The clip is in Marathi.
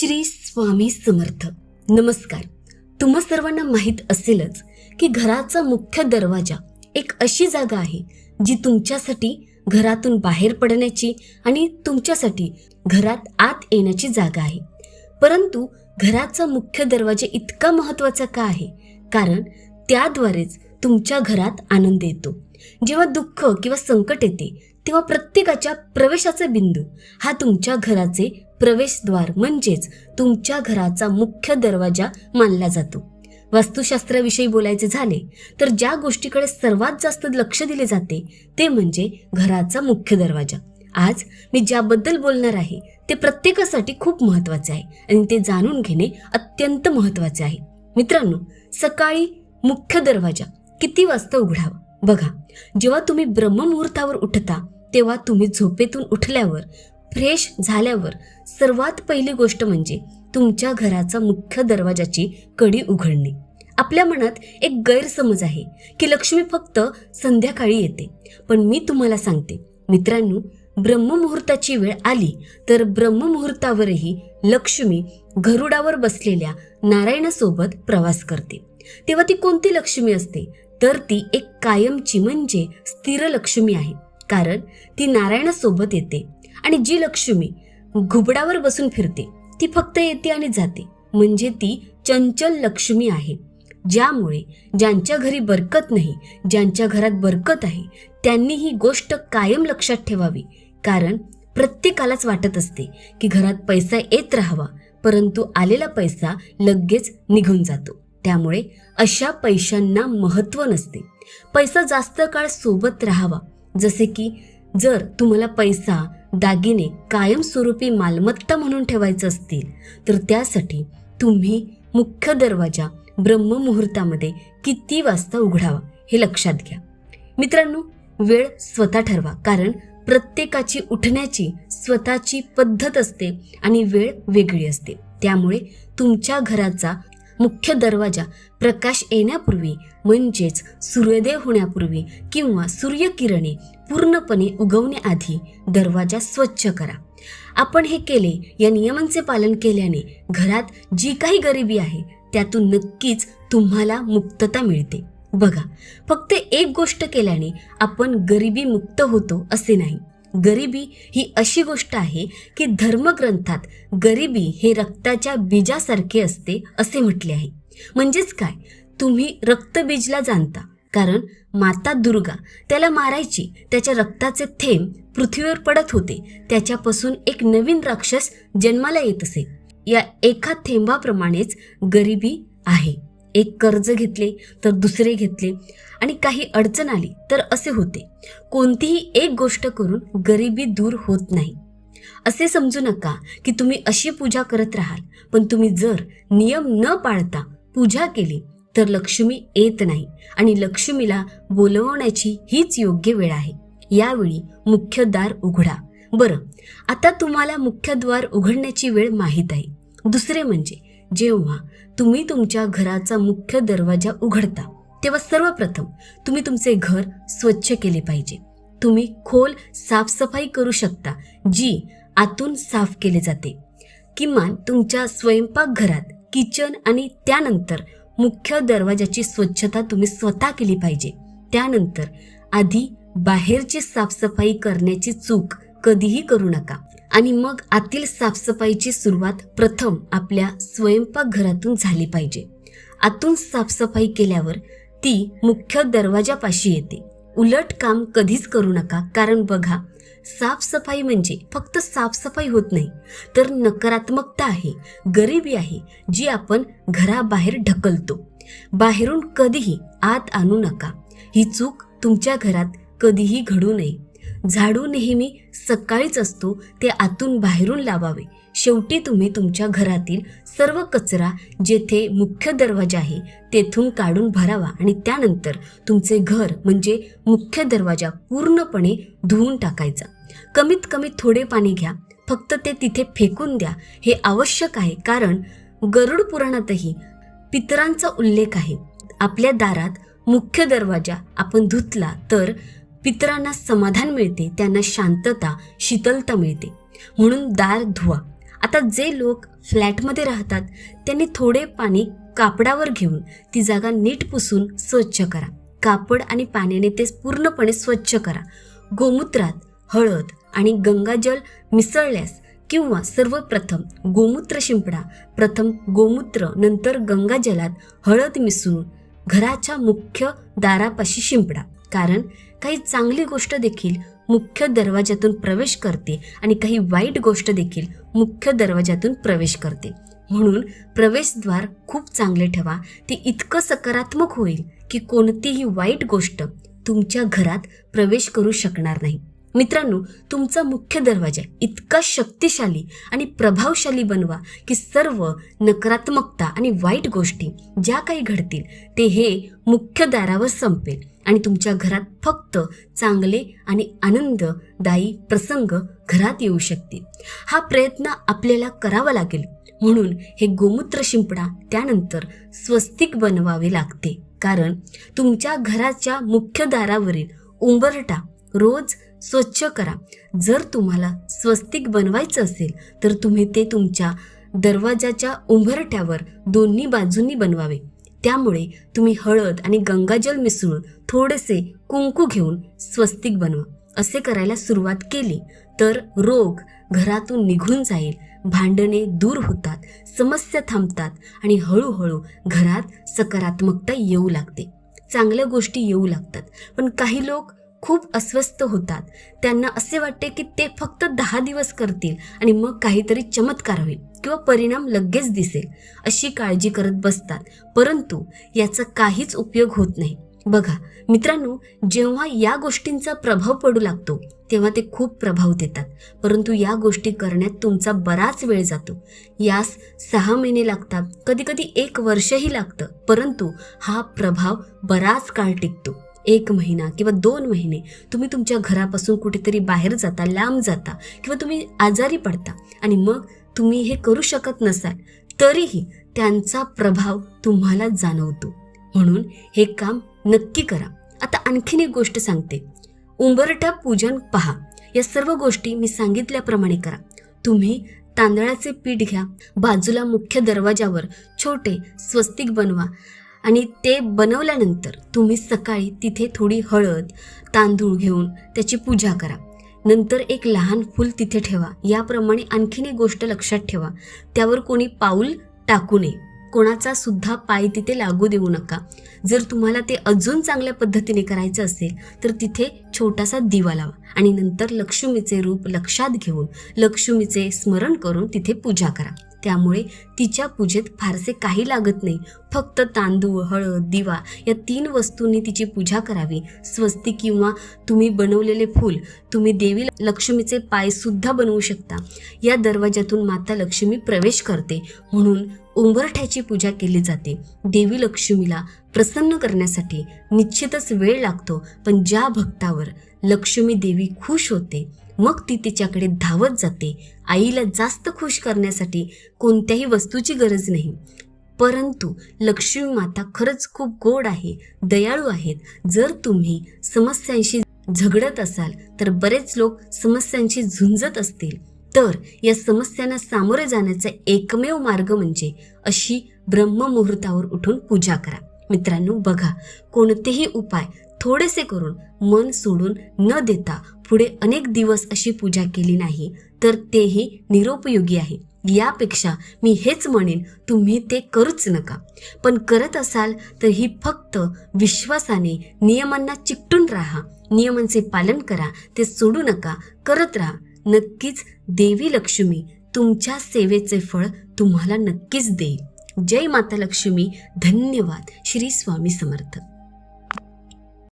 श्री स्वामी समर्थ. नमस्कार. तुम्हा सर्वांना माहीत असेलच की घराचा मुख्य दरवाजा एक अशी जागा आहे जी तुमच्यासाठी घरातून बाहेर पडण्याची आणि तुमच्यासाठी घरात आत येण्याची जागा आहे. परंतु घराचा मुख्य दरवाजा इतका महत्त्वाचा का आहे? कारण त्याद्वारेच तुमच्या घरात आनंद येतो. जेव्हा दुःख किंवा संकट येते तेव्हा प्रत्येकाच्या प्रवेशाचा बिंदू हा तुमच्या घराचे प्रवेशद्वार म्हणजेच तुमच्या घराचा मुख्य दरवाजा मानला जातो. वास्तुशास्त्राविषयी बोलायचे झाले तर ज्या गोष्टीकडे सर्वात जास्त लक्ष दिले जाते ते म्हणजे घराचा मुख्य दरवाजा. आज मी ज्याबद्दल बोलणार आहे ते प्रत्येकासाठी खूप महत्त्वाचे आहे आणि ते जाणून घेणे अत्यंत महत्त्वाचे आहे. मित्रांनो सकाळी मुख्य दरवाजा किती वाजता उघडावा? बघा जेव्हा तुम्ही ब्रह्ममुहूर्तावर उठता तेव्हा तुम्ही झोपेतून उठल्यावर फ्रेश झाल्यावर सर्वात पहिली गोष्ट म्हणजे तुमच्या घराचा मुख्य दरवाजाची कडी उघडणे. आपल्या मनात एक गैरसमज आहे की लक्ष्मी फक्त संध्याकाळी येते. पण मी तुम्हाला सांगते मित्रांनो ब्रह्ममुहूर्ताची वेळ आली तर ब्रह्ममुहूर्तावरही लक्ष्मी गरुडावर बसलेल्या नारायणासोबत प्रवास करते. तेव्हा ती कोणती लक्ष्मी असते? तर ती एक कायमची म्हणजे स्थिर लक्ष्मी आहे. कारण ती नारायणासोबत येते. आणि जी लक्ष्मी घुबडावर बसून फिरते ती फक्त येते आणि जाते. म्हणजे ती चंचल लक्ष्मी आहे. ज्यामुळे ज्यांच्या घरी बरकत नाही ज्यांच्या घरात बरकत आहे त्यांनी ही गोष्ट कायम लक्षात ठेवावी. कारण प्रत्येकालाच वाटत असते की घरात पैसा येत राहावा परंतु आलेला पैसा लगेच निघून जातो. त्यामुळे अशा पैशांना महत्त्व नसते. पैसा जास्त काळ सोबत राहावा. जसे की जर तुम्हाला पैसा दागिने कायमस्वरूपी मालमत्ता म्हणून ठेवायचं असतील तर त्यासाठी तुम्ही मुख्य दरवाजा ब्रह्ममुहूर्तामध्ये किती वाजता उघडावा हे लक्षात घ्या. मित्रांनो वेळ स्वतः ठरवा कारण प्रत्येकाची उठण्याची स्वतःची पद्धत असते आणि वेळ वेगळी असते. त्यामुळे तुमच्या घराचा मुख्य दरवाजा प्रकाश येण्यापूर्वी म्हणजेच सूर्योदय होण्यापूर्वी किंवा सूर्यकिरणे पूर्णपणे उगवण्याआधी दरवाजा स्वच्छ करा. आपण हे केले या नियमांचे पालन केल्याने घरात जी काही गरिबी आहे त्यातून नक्कीच तुम्हाला मुक्तता मिळते. बघा फक्त एक गोष्ट केल्याने आपण गरिबी मुक्त होतो असे नाही. गरिबी ही अशी गोष्ट आहे की धर्मग्रंथात गरिबी हे रक्ताच्या बीजासारखे असते असे म्हटले आहे. म्हणजेच काय? तुम्ही रक्तबीजला जाणता. कारण माता दुर्गा त्याला मारायची त्याच्या रक्ताचे थेंब पृथ्वीवर पडत होते. त्याच्यापासून एक नवीन राक्षस जन्माला येत असे. या एका थेंबाप्रमाणेच गरिबी आहे. एक कर्ज घेतले तर दुसरे घेतले. आणि काही अडचण आली तर असे होते. कोणतीही एक गोष्ट करून गरिबी दूर होत नाही. असे समजू नका की तुम्ही अशी पूजा करत राहाल पण तुम्ही जर नियम न पाळता पूजा केली तर लक्ष्मी येत नाही. आणि लक्ष्मीला बोलवण्याची हीच योग्य वेळ आहे. यावेळी मुख्य दार उघडा. बरं आता तुम्हाला मुख्य द्वार उघडण्याची वेळ माहीत आहे. दुसरे म्हणजे जेव्हा तुम्ही तुमच्या घराचा मुख्य दरवाजा उघडता तेव्हा सर्वप्रथम तुम्ही तुमचे घर स्वच्छ केले पाहिजे. तुम्ही खोल साफसफाई करू शकता जी आतून साफ केले जाते. किमान तुमच्या स्वयंपाकघरात किचन आणि त्यानंतर मुख्य दरवाजाची स्वच्छता तुम्ही स्वतः केली पाहिजे. त्यानंतर आधी बाहेरची साफसफाई करण्याची चूक कधीही करू नका. आणि मग आतील साफसफाईची सुरुवात प्रथम आपल्या स्वयंपाकघरातून झाली पाहिजे. आतून साफसफाई केल्यावर ती मुख्य दरवाजापाशी येते. उलट काम कधीच करू नका कारण बघा साफसफाई म्हणजे फक्त साफसफाई होत नाही तर नकारात्मकता आहे गरिबी आहे जी आपण घराबाहेर ढकलतो. बाहेरून कधीही आत आणू नका. ही चूक तुमच्या घरात कधीही घडू नये. झाडू नेहमी सकाळीच असतो ते आतून बाहेरून लावावे. शेवटी तुम्ही तुमच्या घरातील सर्व कचरा जेथे मुख्य दरवाजा आहे तेथून काढून भरावा आणि त्यानंतर तुमचे घर म्हणजे मुख्य दरवाजा पूर्णपणे धुवून टाकायचा. कमीत कमी थोडे पाणी घ्या. फक्त ते तिथे फेकून द्या. हे आवश्यक आहे कारण गरुड पुराणातही पितरांचा उल्लेख आहे. आपल्या दारात मुख्य दरवाजा आपण धुतला तर पितरांना समाधान मिळते त्यांना शांतता शीतलता मिळते. म्हणून दार धुवा. आता जे लोक फ्लॅटमध्ये राहतात त्यांनी थोडे पाणी कापडावर घेऊन ती जागा नीट पुसून स्वच्छ करा. कापड आणि पाण्याने ते पूर्णपणे स्वच्छ करा. गोमूत्रात हळद आणि गंगाजल मिसळल्यास किंवा सर्वप्रथम गोमूत्र शिंपडा प्रथम गोमूत्र नंतर गंगाजलात हळद मिसळून घराच्या मुख्य दारापाशी शिंपडा. कारण काही चांगली गोष्ट देखील मुख्य दरवाजातून प्रवेश करते आणि काही वाईट गोष्ट देखील मुख्य दरवाजातून प्रवेश करते. म्हणून प्रवेशद्वार खूप चांगले ठेवा. ते इतकं सकारात्मक होईल की कोणतीही वाईट गोष्ट तुमच्या घरात प्रवेश करू शकणार नाही. मित्रांनो तुमचा मुख्य दरवाजा इतका शक्तिशाली आणि प्रभावशाली बनवा की सर्व नकारात्मकता आणि वाईट गोष्टी ज्या काही घडतील ते हे मुख्य दारावर संपेल आणि तुमच्या घरात फक्त चांगले आणि आनंददायी प्रसंग घरात येऊ शकतील. हा प्रयत्न आपल्याला करावा लागेल. म्हणून हे गोमूत्र शिंपडा त्यानंतर स्वस्तिक बनवावे लागते. कारण तुमच्या घराच्या मुख्य दारावरील उंबरटा रोज स्वच्छ करा. जर तुम्हाला स्वस्तिक बनवायचं असेल तर तुम्ही ते तुमच्या दरवाजाच्या उंबरट्यावर दोन्ही बाजूंनी बनवावे. त्यामुळे तुम्ही हळद आणि गंगाजल मिसळून थोडेसे कुंकू घेऊन स्वस्तिक बनवा. असे करायला सुरुवात केली तर रोग घरातून निघून जाईल. भांडणे दूर होतात समस्या थांबतात आणि हळूहळू घरात सकारात्मकता येऊ लागते. चांगल्या गोष्टी येऊ लागतात पण काही लोक खूप अस्वस्थ होतात. त्यांना असे वाटते की ते फक्त दहा दिवस करतील आणि मग काहीतरी चमत्कार होईल किंवा परिणाम लगेच दिसेल अशी काळजी करत बसतात. परंतु याचा काहीच उपयोग होत नाही. बघा मित्रांनो जेव्हा या गोष्टींचा प्रभाव पडू लागतो तेव्हा ते खूप प्रभाव देतात. परंतु या गोष्टी करण्यात तुमचा बराच वेळ जातो. यास सहा महिने लागतात कधीकधी एक वर्षही लागतं. परंतु हा प्रभाव बराच काळ टिकतो. एक महिना किंवा दोन महिने तुम्ही तुमच्या घरापासून कुठेतरी बाहेर जाता लांब जाता किंवा तुम्ही आजारी पडता आणि मग तुम्ही हे करू शकत नसाल तरीही त्यांचा प्रभाव तुम्हाला जाणवतो. म्हणून हे काम नक्की करा. आता आणखीन एक गोष्ट सांगते. उंबरठा पूजन पहा. या सर्व गोष्टी मी सांगितल्याप्रमाणे करा. तुम्ही तांदळाचे पीठ घ्या. बाजूला मुख्य दरवाजावर छोटे स्वस्तिक बनवा. आणि ते बनवल्यानंतर तुम्ही सकाळी तिथे थोडी हळद तांदूळ घेऊन त्याची पूजा करा. नंतर एक लहान फूल तिथे ठेवा. याप्रमाणे आणखीन एक गोष्ट लक्षात ठेवा. त्यावर कोणी पाऊल टाकू नये. कोणाचा सुद्धा पाय तिथे लागू देऊ नका. जर तुम्हाला ते अजून चांगल्या पद्धतीने करायचं असेल तर तिथे छोटासा दिवा लावा आणि नंतर लक्ष्मीचे रूप लक्षात घेऊन लक्ष्मीचे स्मरण करून तिथे पूजा करा. त्यामुळे तिच्या पूजेत फारसे काही लागत नाही. फक्त तांदूळ हळद दिवा या तीन वस्तूंनी तिची पूजा करावी. स्वस्ती किंवा तुम्ही बनवलेले फूल तुम्ही देवी लक्ष्मीचे पायसुद्धा बनवू शकता. या दरवाजातून माता लक्ष्मी प्रवेश करते. म्हणून उंबरठ्याची पूजा केली जाते. देवी लक्ष्मीला प्रसन्न करण्यासाठी निश्चितच वेळ लागतो पण ज्या भक्तावर लक्ष्मी देवी खुश होते मग ती तिच्याकडे धावत जाते. आईला जास्त खुश करण्यासाठी कोणत्याही वस्तूची गरज नाही. परंतु लक्ष्मी माता खरंच खूप गोड आहे दयाळू आहेत. जर तुम्ही समस्यांशी झगडत असाल तर बरेच लोक समस्यांशी झुंजत असतील. तर या समस्यांना सामोरे जाण्याचा एकमेव मार्ग म्हणजे अशी ब्रह्ममुहूर्तावर उठून पूजा करा. मित्रांनो बघा कोणतेही उपाय थोडेसे करून मन सोडून न देता पुढे अनेक दिवस अशी पूजा केली नाही तर तेही निरोपयोगी आहे. यापेक्षा मी हेच म्हणेन तुम्ही ते करूच नका. पण करत असाल तर ही फक्त विश्वासाने नियमांना चिकटून राहा. नियमांचे पालन करा ते सोडू नका करत राहा. नक्कीच देवी लक्ष्मी तुमच्या सेवेचे फळ तुम्हाला नक्कीच देईल. जय माता लक्ष्मी. धन्यवाद. श्री स्वामी समर्थ.